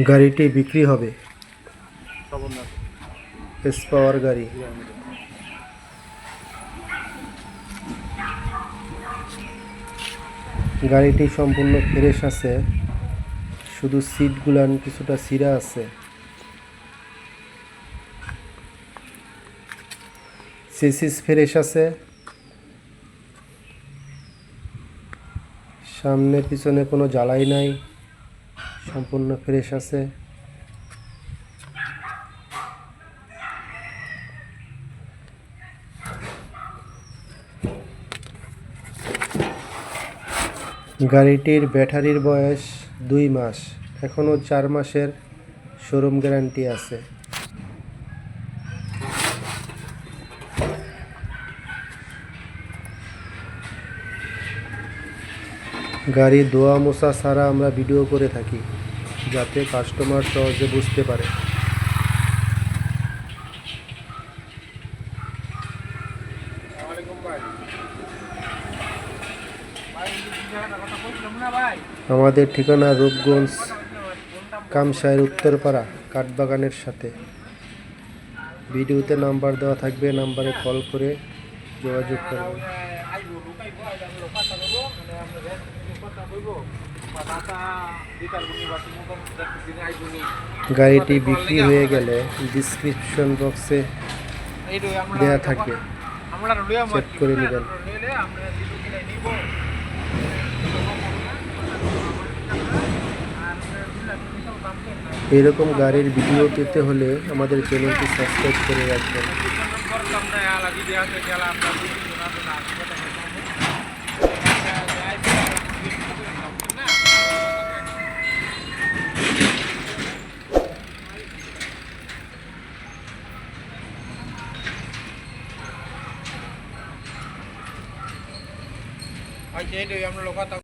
গাড়িটি বিক্রি হবে। এস পাওয়ার গাড়ি। গাড়িটি সম্পূর্ণ ফ্রেশ আছে। শুধু সিটগুলান কিছুটা সিরা আছে। সিসিস ফ্রেশ আছে। সামনে পিছনে কোনো জ্বালাই নাই। সম্পূর্ণ ফ্রেশ আছে। গাড়িটির ব্যাটারির বয়স দুই মাস। এখনও চার মাসের শোরুম গ্যারান্টি আছে। গাড়ি ধোয়া মোছা ছাড়া আমরা ভিডিও করে থাকি। যাতে কাস্টমার সহজে বুঝতে পারে। আমাদের ঠিকানা রূপগঞ্জ কামসায়ের উত্তরপাড়া, কাঠবাগানের সাথে। ভিডিওতে নাম্বার দেওয়া থাকবে, নাম্বারে কল করে যোগাযোগ করবেন। গাড়িটি বিক্রি হয়ে গেলে ডিসক্রিপশন বক্সে দেয়া থাকবে চেক করে নেবেন। এরকম গাড়ির ভিডিও পেতে হলে আমাদের চ্যানেলটি সাবস্ক্রাইব করে রাখবেন। আমরা Ay, chelo, ya no lo gata.